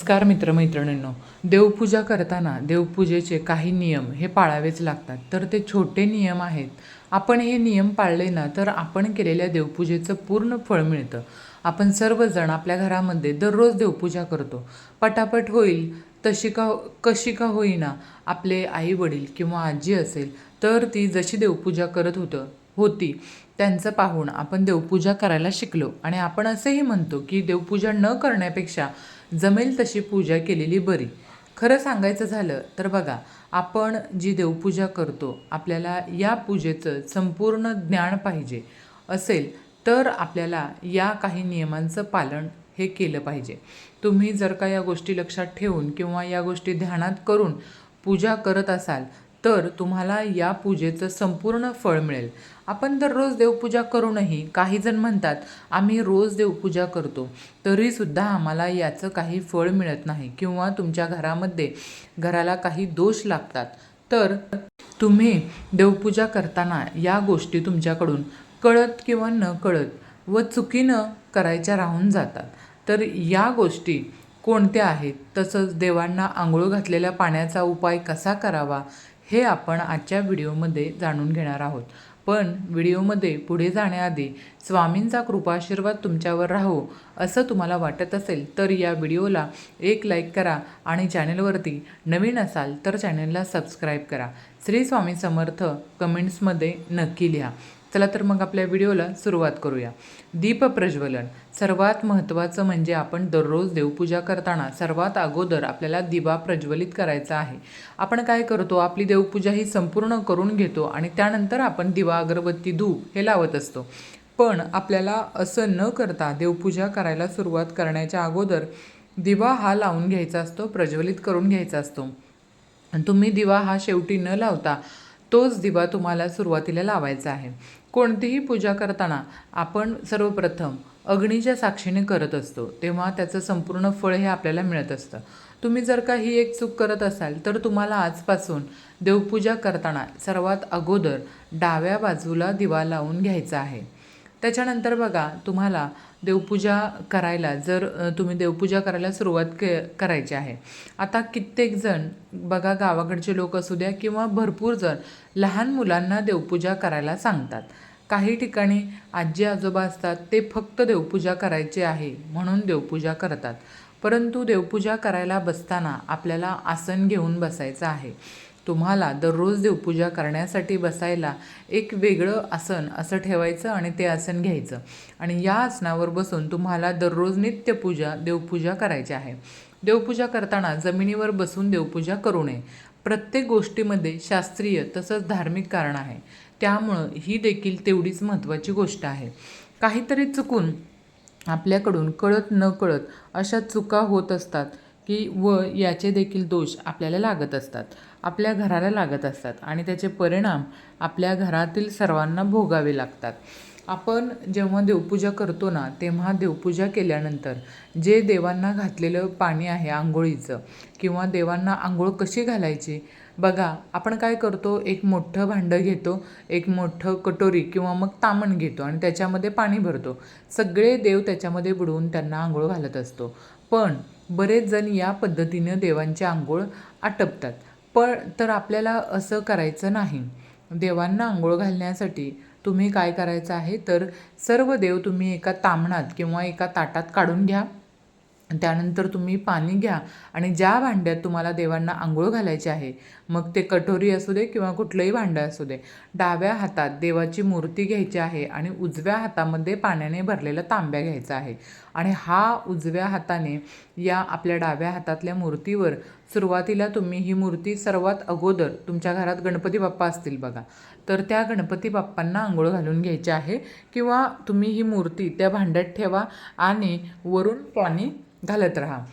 नमस्कार मित्रमैत्रिणींनो देवपूजा करताना देवपूजेचे काही नियम हे पाळावेच लागतात. तर ते छोटे नियम आहेत. आपण हे नियम पाळले ना तर आपण केलेल्या देवपूजेचं पूर्ण फळ मिळतं. आपण सर्वजण आपल्या घरामध्ये दररोज देवपूजा करतो. पटापट होईल तशी का कशी का होईना आपले आई वडील किंवा आजी असेल तर ती जशी देवपूजा करत होतं होती त्यांचं पाहून आपण देवपूजा करायला शिकलो. आणि आपण असंही म्हणतो की देवपूजा न करण्यापेक्षा जमेल तशी पूजा केलेली बरी. खरं सांगायचं झालं तर बघा आपण जी देवपूजा करतो आपल्याला या पूजेचं संपूर्ण ज्ञान पाहिजे असेल तर आपल्याला या काही नियमांचं पालन हे केलं पाहिजे. तुम्ही जर का या गोष्टी लक्षात ठेवून किंवा या गोष्टी ध्यानात करून पूजा करत असाल तर तुम्हाला या पूजेचं संपूर्ण फळ मिळेल. आपण दररोज देवपूजा करूनही काही जण म्हणतात आम्ही रोज देवपूजा करतो. तरीसुद्धा आम्हाला याचं काही फळ मिळत नाही किंवा तुमच्या घरामध्ये घराला काही दोष लागतात. तर तुम्ही देवपूजा करताना या गोष्टी तुमच्याकडून कळत किंवा न कळत व चुकीनं करायच्या राहून जातात. तर या गोष्टी कोणत्या आहेत? तसंच देवांना आंघोळ घातलेल्या पाण्याचा उपाय कसा करावा? हे आपण आजच्या व्हिडिओमध्ये जाणून घेणार आहोत. पण व्हिडिओमध्ये पुढे जाण्याआधी स्वामींचा कृपाशीर्वाद तुमच्यावर राहो असं तुम्हाला वाटत असेल तर या व्हिडिओला एक लाईक करा आणि चॅनलवरती नवीन असाल तर चॅनलला सबस्क्राईब करा. श्री स्वामी समर्थ कमेंट्समध्ये नक्की लिहा. चला तर मग आपल्या व्हिडिओला सुरुवात करूया. दीप प्रज्वलन. सर्वात महत्त्वाचं म्हणजे आपण दररोज देवपूजा करताना सर्वात अगोदर आपल्याला दिवा प्रज्वलित करायचा आहे. आपण काय करतो? आपली देवपूजा ही संपूर्ण करून घेतो आणि त्यानंतर आपण दिवा अगरबत्ती धूप हे लावत असतो. पण आपल्याला असं न करता देवपूजा करायला सुरुवात करण्याच्या अगोदर दिवा हा लावून घ्यायचा असतो प्रज्वलित करून घ्यायचा असतो. तुम्ही दिवा हा शेवटी न लावता तोच दिवा तुम्हाला सुरुवातीला लावायचा आहे. कोणतीही पूजा करताना आपण सर्वप्रथम अग्नीच्या साक्षीने करत असतो तेव्हा त्याचं संपूर्ण फळ हे आपल्याला मिळत असतं. तुम्ही जर का ही एक चूक करत असाल तर तुम्हाला आजपासून देवपूजा करताना सर्वात अगोदर डाव्या बाजूला दिवा लावून घ्यायचा आहे. त्याच्यानंतर बघा तुम्हाला देवपूजा करायला जर तुम्ही देवपूजा करायला सुरुवात के करायची आहे. आता कित्येकजण बघा गावाकडचे लोक असू द्या किंवा भरपूर जण लहान मुलांना देवपूजा करायला सांगतात. काही ठिकाणी आजी आजोबा असतात ते फक्त देवपूजा करायची आहे म्हणून देवपूजा करतात. परंतु देवपूजा करायला बसताना आपल्याला आसन घेऊन बसायचं आहे. तुम्हाला दररोज देवपूजा करण्यासाठी बसायला एक वेगळं आसन असं ठेवायचं आणि ते आसन घ्यायचं. आणि या आसनावर बसून तुम्हाला दररोज नित्यपूजा देवपूजा करायची आहे. देवपूजा करताना जमिनीवर बसून देवपूजा करू नये. प्रत्येक गोष्टीमध्ये शास्त्रीय तसंच धार्मिक कारण आहे. त्यामुळं ही देखील तेवढीच महत्त्वाची गोष्ट आहे. काहीतरी चुकून आपल्याकडून कळत न कळत अशा चुका होत असतात. की व याचे देखील दोष आपल्याला लागत असतात. आपल्या घराला लागत असतात आणि त्याचे परिणाम आपल्या घरातील सर्वांना भोगावे लागतात. आपण जेव्हा देवपूजा करतो ना तेव्हा देवपूजा केल्यानंतर जे देवांना घातलेलं पाणी आहे आंघोळीचं किंवा देवांना आंघोळ कशी घालायची बघा आपण काय करतो एक मोठं भांडं घेतो एक मोठं कटोरी किंवा मग तामण घेतो आणि त्याच्यामध्ये पाणी भरतो. सगळे देव त्याच्यामध्ये बुडवून त्यांना आंघोळ घालत असतो. पण बरेच जण या पद्धतीनं देवांची आंघोळ आटपतात. पण तर आपल्याला असं करायचं नाही. देवांना आंघोळ घालण्यासाठी तुम्ही काय करायचं आहे? तर सर्व देव तुम्ही एका तांबणात किंवा एका ताटात काढून घ्या. त्यानंतर तुम्ही पाणी घ्या आणि ज्या भांड्यात तुम्हाला देवांना आंघोळ घालायची आहे मग ते कठोरी असू दे किंवा कुठलंही भांडं असू दे डाव्या हातात देवाची मूर्ती घ्यायची आहे आणि उजव्या हातामध्ये पाण्याने भरलेला तांब्या घ्यायचा आहे. आणि हा उजव्या हाताने या आपल्या डाव्या हातातल्या मूर्तीवर सुरुवातीला तुम्ही ही मूर्ती सर्वात अगोदर तुमच्या घरात गणपती बाप्पा असतील बघा. तर त्या गणपती बाप्पांना आंघोळ घालून घ्यायची आहे किंवा तुम्ही ही मूर्ती त्या भांड्यात ठेवा आणि वरून पाणी घालत राहा.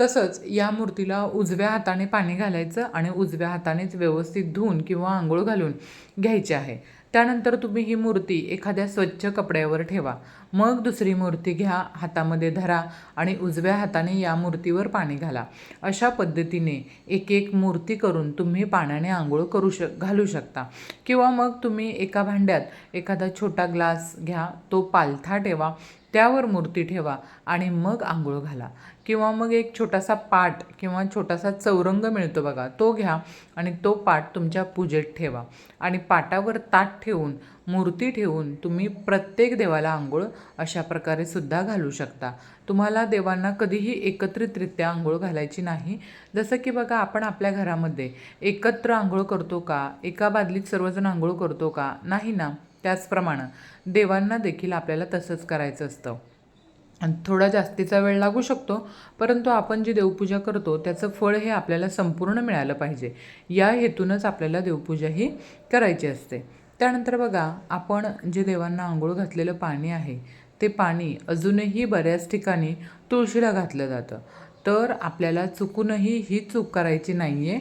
तसंच या मूर्तीला उजव्या हाताने पाणी घालायचं आणि उजव्या हातानेच व्यवस्थित धुवून किंवा आंघोळ घालून घ्यायची आहे. त्यानंतर तुम्ही ही मूर्ती एखाद्या स्वच्छ कपड्यावर ठेवा. मग दुसरी मूर्ती घ्या हातामध्ये धरा आणि उजव्या हाताने या मूर्तीवर पाणी घाला. अशा पद्धतीने एक एक मूर्ती करून तुम्ही पाण्याने आंघोळ करू शक घालू शकता. किंवा मग तुम्ही एका भांड्यात एखादा छोटा ग्लास घ्या तो पालथा ठेवा. त्यावर मूर्ती ठेवा आणि मग आंघोळ घाला. किंवा मग एक छोटासा पाट किंवा छोटासा चौरंग मिळतो बघा तो घ्या आणि तो पाट तुमच्या पूजेत ठेवा. आणि पाटावर ताट ठेवून मूर्ती ठेवून तुम्ही प्रत्येक देवाला आंघोळ अशा प्रकारे सुद्धा घालू शकता. तुम्हाला देवांना कधीही एकत्रितरित्या आंघोळ घालायची नाही. जसं की बघा आपण आपल्या घरामध्ये एकत्र आंघोळ करतो का? एका बादलीत सर्वजण आंघोळ करतो का? नाही ना. त्याचप्रमाणे देवांना देखील आपल्याला तसंच करायचं असतं. थोडा जास्तीचा वेळ लागू शकतो परंतु आपण जी देवपूजा करतो त्याचं फळ हे आपल्याला संपूर्ण मिळालं पाहिजे. या हेतूनच आपल्याला देवपूजा ही करायची असते. त्यानंतर बघा आपण जे देवांना आंघोळ घातलेलं पाणी आहे ते पाणी अजूनही बऱ्याच ठिकाणी तुळशीला घातलं जातं. तर आपल्याला चुकूनही ही चूक करायची नाही आहे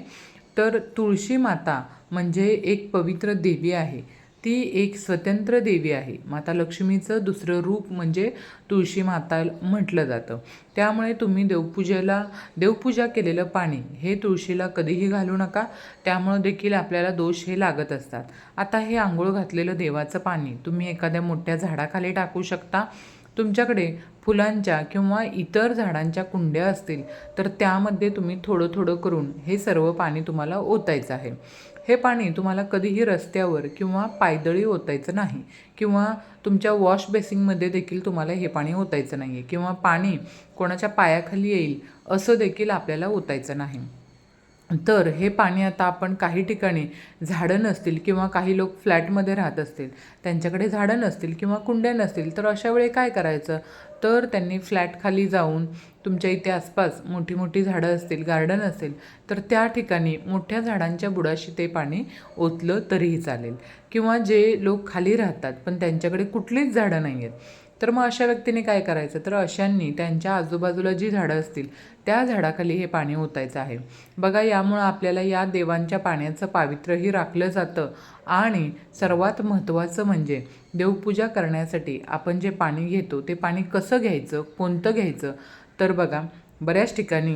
तर तुळशी माता म्हणजे एक पवित्र देवी आहे. ती एक स्वतंत्र देवी आहे. माता लक्ष्मीचं दुसरं रूप म्हणजे तुळशी माता म्हटलं जातं. त्यामुळे तुम्ही देवपूजेला देवपूजा केलेलं पाणी हे तुळशीला कधीही घालू नका. त्यामुळं देखील आपल्याला दोष हे लागत असतात. आता हे आंघोळ घातलेलं देवाचं पाणी तुम्ही एखाद्या मोठ्या झाडाखाली टाकू शकता. तुमच्याकडे फुलांच्या किंवा इतर झाडांच्या कुंड्या असतील तर त्यामध्ये तुम्ही थोडं थोडं करून हे सर्व पाणी तुम्हाला ओतायचं आहे. हे पाणी तुम्हाला कधीही रस्त्यावर किंवा पायदळी ओतायचं नाही किंवा तुमच्या वॉश बेसिंगमध्ये देखील तुम्हाला हे पाणी ओतायचं नाही आहे किंवा पाणी कोणाच्या पायाखाली येईल असं देखील आपल्याला ओतायचं नाही. तर हे पाणी आता आपण काही ठिकाणी झाडं नसतील किंवा काही लोक फ्लॅटमध्ये राहत असतील त्यांच्याकडे झाडं नसतील किंवा कुंड्या नसतील तर अशा वेळी काय करायचं? तर त्यांनी फ्लॅटखाली जाऊन तुमच्या इथे आसपास मोठी मोठी झाडं असतील गार्डन असेल तर त्या ठिकाणी मोठ्या झाडांच्या बुडाशी ते पाणी ओतलं तरीही चालेल. किंवा जे लोक खाली राहतात पण त्यांच्याकडे कुठलीच झाडं नाही आहेत तर मग अशा व्यक्तीने काय करायचं? तर अशांनी त्यांच्या आजूबाजूला जी झाडं असतील त्या झाडाखाली हे पाणी ओतायचं आहे. बघा यामुळं आपल्याला या देवांच्या पाण्याचं पावित्र्यही राखलं जातं. आणि सर्वात महत्त्वाचं म्हणजे देवपूजा करण्यासाठी आपण जे पाणी घेतो ते पाणी कसं घ्यायचं? कोणतं घ्यायचं? तर बघा बऱ्याच ठिकाणी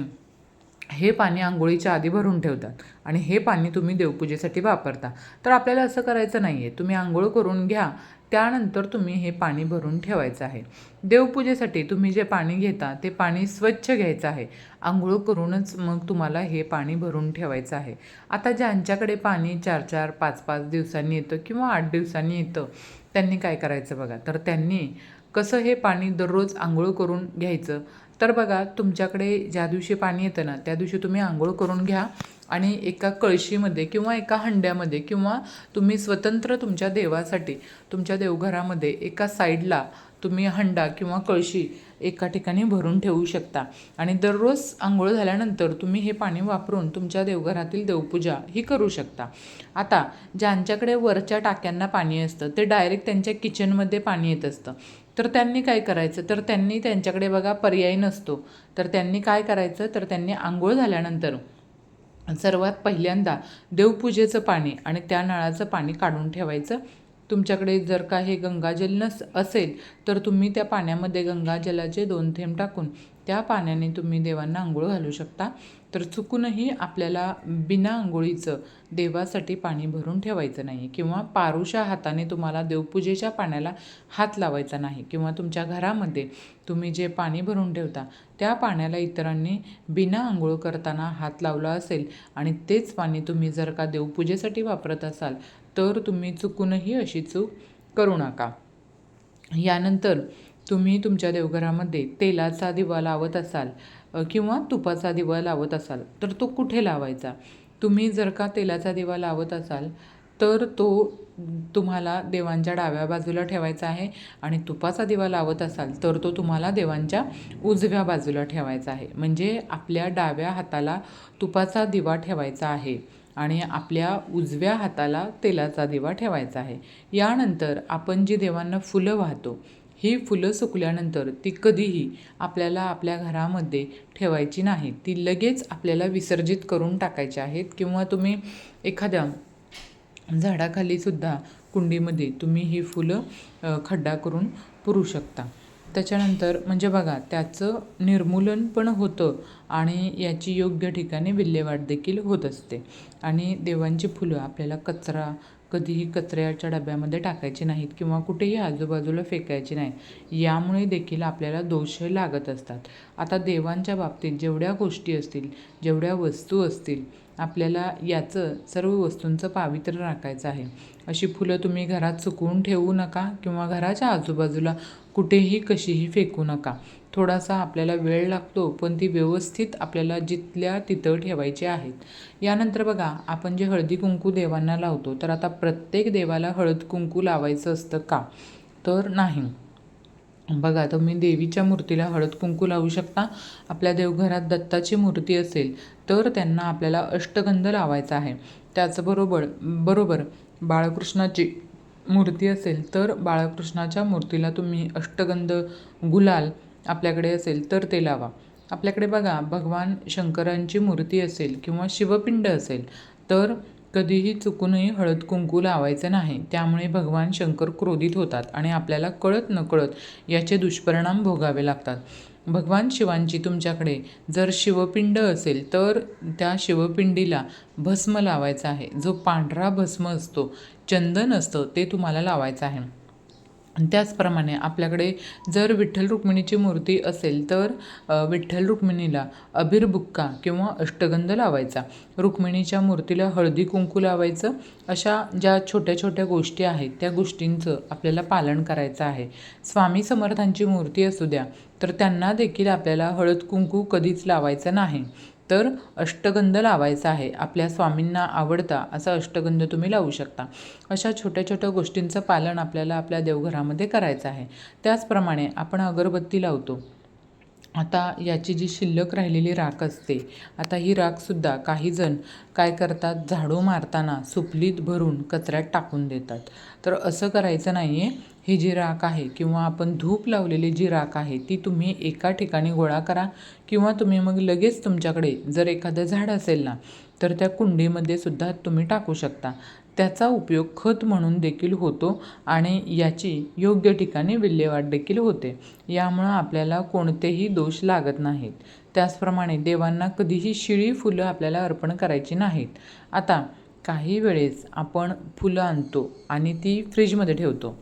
हे पाणी आंघोळीच्या आधी भरून ठेवतात आणि हे पाणी तुम्ही देवपूजेसाठी वापरता. तर आपल्याला असं करायचं नाही आहे तुम्ही आंघोळ करून घ्या त्यानंतर तुम्ही हे पाणी भरून ठेवायचं आहे. देवपूजेसाठी तुम्ही जे पाणी घेता ते पाणी स्वच्छ घ्यायचं आहे. आंघोळ करूनच मग तुम्हाला हे पाणी भरून ठेवायचं आहे. आता ज्यांच्याकडे पाणी चार चार पाच पाच दिवसांनी येतं किंवा आठ दिवसांनी येतं त्यांनी काय करायचं बघा? तर त्यांनी कसं हे पाणी दररोज आंघोळ करून घ्यायचं? तर बघा तुमच्याकडे ज्या दिवशी पाणी येतं ना त्या दिवशी तुम्ही आंघोळ करून घ्या आणि एका कळशीमध्ये किंवा एका हंड्यामध्ये किंवा तुम्ही स्वतंत्र तुमच्या देवासाठी तुमच्या देवघरामध्ये एका साईडला तुम्ही हंडा किंवा कळशी एका ठिकाणी भरून ठेवू शकता. आणि दररोज आंघोळ झाल्यानंतर तुम्ही हे पाणी वापरून तुमच्या देवघरातील देवपूजा ही करू शकता. आता ज्यांच्याकडे वरच्या टाक्यांना पाणी असतं ते डायरेक्ट त्यांच्या किचनमध्ये पाणी येत असतं. तर त्यांनी काय करायचं? तर त्यांनी त्यांच्याकडे बघा पर्याय नसतो. तर त्यांनी काय करायचं? तर त्यांनी आंघोळ झाल्यानंतर सर्वात पहिल्यांदा देवपूजेचं पाणी आणि त्या नळाचं पाणी काढून ठेवायचं. तुमच्याकडे जर का हे गंगाजल नस असेल तर तुम्ही त्या पाण्यामध्ये गंगाजलाचे दोन थेंब टाकून त्या पाण्याने तुम्ही देवांना आंघोळ घालू शकता. तर चुकूनही आपल्याला बिना आंघोळीचं देवासाठी पाणी भरून ठेवायचं नाही किंवा पारुशा हाताने तुम्हाला देवपूजेच्या पाण्याला हात लावायचा नाही किंवा तुमच्या घरामध्ये तुम्ही जे पाणी भरून ठेवता त्या पाण्याला इतरांनी बिना आंघोळ करताना हात लावला असेल आणि तेच पाणी तुम्ही जर का देवपूजेसाठी वापरत असाल तर तुम्ही चुकूनही अशी चूक करू नका. यानंतर तुम्ही तुमच्या देवघरामध्ये तेलाचा दिवा लावत असाल किंवा तुपाचा दिवा लावत असाल तर तो कुठे लावायचा? तुम्ही जर का तेलाचा दिवा लावत असाल तर तो तुम्हाला देवांच्या डाव्या बाजूला ठेवायचा आहे आणि तुपाचा दिवा लावत असाल तर तो तुम्हाला देवांच्या उजव्या बाजूला ठेवायचा आहे. म्हणजे आपल्या डाव्या हाताला तुपाचा दिवा ठेवायचा आहे आणि आपल्या उजव्या हाताला तेलाचा दिवा ठेवायचा आहे. यानंतर आपण जी देवांना फुलं वाहतो ही फुलं सुकल्यानंतर ती कधीही आपल्याला आपल्या घरामध्ये ठेवायची नाही. ती लगेच आपल्याला विसर्जित करून टाकायची आहेत किंवा तुम्ही एखाद्या झाडाखालीसुद्धा कुंडीमध्ये तुम्ही ही फुलं खड्डा करून पुरू शकता. त्याच्यानंतर म्हणजे बघा त्याचं निर्मूलन पण होतं आणि याची योग्य ठिकाणी विल्हेवाट देखील होत असते. आणि देवांची फुलं आपल्याला कचरा कधीही कचऱ्याच्या डब्यामध्ये टाकायचे नाहीत किंवा कुठेही आजूबाजूला फेकायचे नाही यामुळे देखील आपल्याला दोष लागत असतात. आता देवांच्या बाबतीत जेवढ्या गोष्टी असतील जेवढ्या वस्तू असतील आपल्याला याचं सर्व वस्तूंचं पावित्र्य राखायचं आहे. अशी फुलं तुम्ही घरात चुकवून ठेवू नका किंवा घराच्या आजूबाजूला कुठेही कशीही फेकू नका. थोडासा आपल्याला वेळ लागतो पण ती व्यवस्थित आपल्याला जिथल्या तिथं ठेवायची आहेत. यानंतर बघा आपण जे हळदी कुंकू देवांना लावतो तर आता प्रत्येक देवाला हळद कुंकू लावायचं असतं का? तर नाही. बघा तुम्ही देवीच्या मूर्तीला हळद कुंकू लावू शकता. आपल्या देवघरात दत्ताची मूर्ती असेल तर त्यांना आपल्याला अष्टगंध लावायचा आहे. त्याचबरोबर बरोबर बाळकृष्णाची मूर्ती असेल तर बाळकृष्णाच्या मूर्तीला तुम्ही अष्टगंध गुलाल आपल्याकडे असेल तर ते लावा. आपल्याकडे बघा भगवान शंकरांची मूर्ती असेल किंवा शिवपिंड असेल तर कधीही चुकूनही हळद कुंकू लावायचं नाही. त्यामुळे भगवान शंकर क्रोधित होतात आणि आपल्याला कळत नकळत याचे दुष्परिणाम भोगावे लागतात. भगवान शिवांची तुमच्याकडे जर शिवपिंड असेल तर त्या शिवपिंडीला भस्म लावायचा आहे. जो पांढरा भस्म असतो चंदन असतं ते तुम्हाला लावायचं आहे. त्याचप्रमाणे आपल्याकडे जर विठ्ठल रुक्मिणीची मूर्ती असेल तर विठ्ठल रुक्मिणीला अभिरबुक्का किंवा अष्टगंध लावायचा. रुक्मिणीच्या मूर्तीला हळदी कुंकू लावायचं. अशा ज्या छोट्या छोट्या गोष्टी आहेत त्या गोष्टींचं आपल्याला पालन करायचं आहे. स्वामी समर्थांची मूर्ती असू द्या तर त्यांना देखील आपल्याला हळद कुंकू कधीच लावायचं नाही. तर अष्टगंध लावायचा आहे. आपल्या स्वामींना आवडता असा अष्टगंध तुम्ही लावू शकता. अशा छोट्या छोट्या गोष्टींचं पालन आपल्याला आपल्या देवघरामध्ये करायचं आहे. त्याचप्रमाणे आपण अगरबत्ती लावतो. आता याची जी शिल्लक राहिलेली राख असते आता ही राखसुद्धा काही जण काय करतात? झाडू मारताना सुपलीत भरून कचऱ्यात टाकून देतात. तर असं करायचं नाही आहे ही जी राख आहे किंवा आपण धूप लावलेली जी राख आहे ती तुम्ही एका ठिकाणी गोळा करा किंवा तुम्ही मग लगेच तुमच्याकडे जर एखादं झाड असेल ना तर त्या कुंडीमध्ये सुद्धा तुम्ही टाकू शकता. त्याचा उपयोग खत म्हणून देखील होतो आणि याची योग्य ठिकाणी विल्हेवाट देखील होते. यामुळं आपल्याला कोणतेही दोष लागत नाहीत. त्याचप्रमाणे देवांना कधीही शिळी फुलं आपल्याला अर्पण करायची नाहीत. आता काही वेळेस आपण फुलं आणतो आणि ती फ्रीजमध्ये ठेवतो.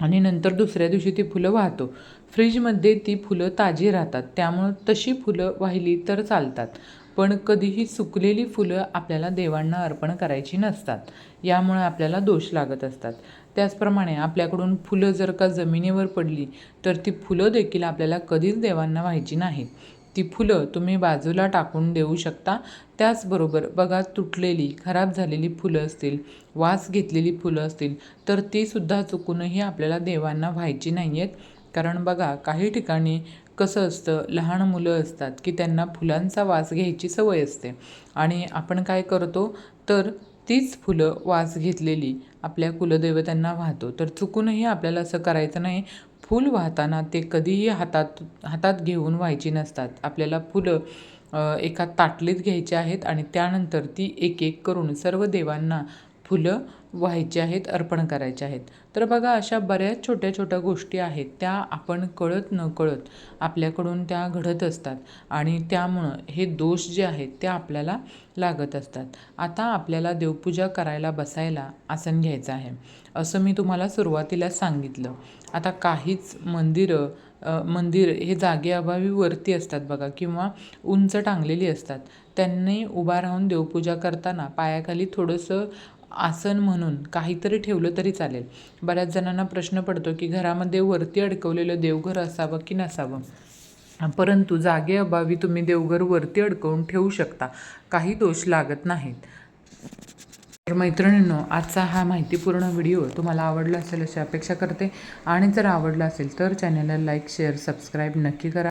आणि नंतर दुसऱ्या दिवशी ती फुलं वाहतो. फ्रीजमध्ये ती फुलं ताजी राहतात. त्यामुळं तशी फुलं वाहिली तर चालतात. पण कधीही सुकलेली फुलं आपल्याला देवांना अर्पण करायची नसतात. यामुळे आपल्याला दोष लागत असतात. त्याचप्रमाणे आपल्याकडून फुलं जर का जमिनीवर पडली तर ती फुलं देखील आपल्याला कधीच देवांना व्हायची नाहीत. ती फुलं तुम्ही बाजूला टाकून देऊ शकता. त्याचबरोबर बघा तुटलेली खराब झालेली फुलं असतील वास घेतलेली फुलं असतील तर तीसुद्धा चुकूनही आपल्याला देवांना व्हायची नाही आहेत कारण बघा काही ठिकाणी कसं असतं लहान मुलं असतात की त्यांना फुलांचा वास घ्यायची सवय असते. आणि आपण काय करतो तर तीच फुलं वास घेतलेली आपल्या कुलदैवतांना वाहतो. तर चुकूनही आपल्याला असं करायचं नाही. फूल वाहताना ते कधीही हातात हातात घेऊन व्हायची नसतात. आपल्याला फुलं एका ताटलीत घ्यायची आहेत आणि त्यानंतर ती एक एक करून सर्व देवांना फुलं व्हायची आहेत अर्पण करायचे आहेत. तर बघा अशा बऱ्याच छोट्या छोट्या गोष्टी आहेत त्या आपण कळत न कळत आपल्याकडून त्या घडत असतात आणि त्यामुळं हे दोष जे आहेत ते आपल्याला लागत असतात. आता आपल्याला देवपूजा करायला बसायला आसन घ्यायचं आहे. असं मी तुम्हाला सुरुवातीला सांगितलं. आता काहीच मंदिरं मंदिर हे जागेअभावी वरती असतात बघा किंवा उंच टांगलेली असतात. त्यांनी उभा राहून देवपूजा करताना पायाखाली थोडंसं आसन म्हणून काहीतरी ठेवलं तरी चालेल. बऱ्याच जणांना प्रश्न पडतो की घरामध्ये वरती अडकवलेलं देवघर असावं की नसावं? परंतु जागेअभावी तुम्ही देवघर वरती अडकवून ठेवू शकता. काही दोष लागत नाहीत. तर मैत्रिणींनो आजचा हा माहितीपूर्ण व्हिडिओ तुम्हाला आवडला असेल अशी अपेक्षा करते. आणि जर आवडला असेल तर चॅनलला लाईक शेअर सबस्क्राईब नक्की करा.